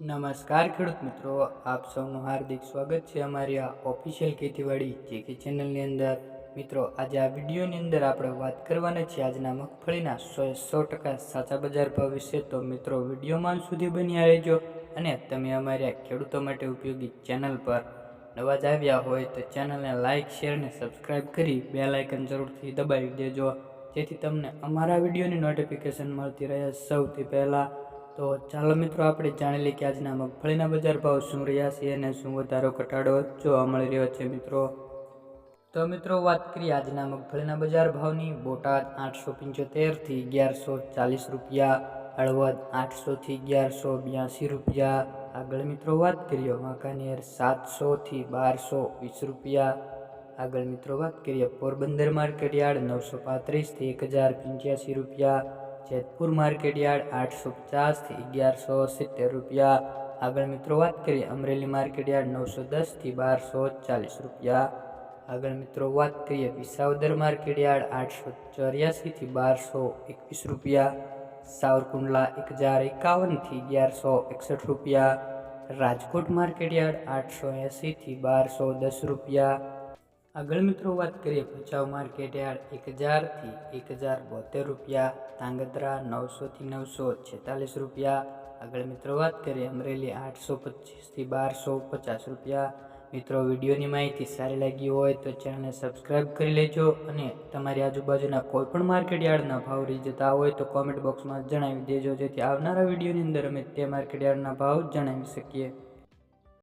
નમસ્કાર ખેડૂત મિત્રો, આપ સૌનું હાર્દિક સ્વાગત છે અમારી આ ઓફિશિયલ ખેતીવાડી જે કે ચેનલની અંદર. મિત્રો, આજે આ વિડીયોની અંદર આપણે વાત કરવાના છીએ આજના મગફળીના સો સો ટકા સાચા બજાર ભાવ વિશે. તો મિત્રો વિડીયોમાં સુધી બન્યા રહેજો અને તમે અમારી આ ખેડૂતો માટે ઉપયોગી ચેનલ પર નવા જ આવ્યા હોય તો ચેનલને લાઇક શેર અને સબસ્ક્રાઇબ કરી બે લાઇકન જરૂરથી દબાવી દેજો. જેથી તમને અમારા વિડીયોની નોટિફિકેશન મળતી રહે સૌથી પહેલાં. તો ચાલો મિત્રો, આપણે જાણી લઈએ કે આજના મગફળીના બજાર ભાવ શું રહ્યા છે અને શું વધારો ઘટાડો જોવા મળી રહ્યો છે મિત્રો. તો મિત્રો, વાત કરીએ આજના મગફળીના બજાર ભાવની. બોટાદ આઠસો પંચોતેરથી અગિયારસો ચાલીસ રૂપિયા, હળવદ આઠસોથી અગિયારસો બ્યાસી રૂપિયા. આગળ મિત્રો, વાત કરીએ વાંકાનેર સાતસોથી બારસો વીસ રૂપિયા. આગળ મિત્રો, વાત કરીએ પોરબંદર માર્કેટ યાર્ડ નવસો પાંત્રીસથી એક હજાર પંચ્યાસી રૂપિયા. જેતપુર માર્કેટ યાર્ડ આઠસો પચાસથી અગિયારસો સિત્તેર રૂપિયા. આગળ મિત્રો વાત કરીએ અમરેલી માર્કેટ યાર્ડ નવસો દસથી બારસો ચાલીસ રૂપિયા. આગળ મિત્રો વાત કરીએ વિસાવદર માર્કેટ યાર્ડ આઠસો ચોર્યાસીથી બારસો એકવીસ રૂપિયા. સાવરકુંડલા એક હજાર એકાવનથી અગિયારસો એકસઠ રૂપિયા. રાજકોટ માર્કેટ યાર્ડ આઠસો એંસીથી બારસો દસ રૂપિયા. આગળ મિત્રો વાત કરીએ ભચાઉ માર્કેટ યાર્ડ એક હજારથી એક હજાર બોતેર રૂપિયા તાંગધ્રા નવસોથી નવસો છેતાલીસ રૂપિયા. આગળ મિત્રો વાત કરીએ અમરેલી આઠસો પચીસથી બારસો પચાસ રૂપિયા. મિત્રો વિડીયોની માહિતી સારી લાગી હોય તો ચેનલને સબસ્ક્રાઈબ કરી લેજો અને તમારી આજુબાજુના કોઈ પણ માર્કેટ યાર્ડના ભાવ રહી જતા હોય તો કોમેન્ટ બોક્સમાં જણાવી દેજો જેથી આવનારા વિડીયોની અંદર અમે તે માર્કેટ યાર્ડના ભાવ જણાવી શકીએ.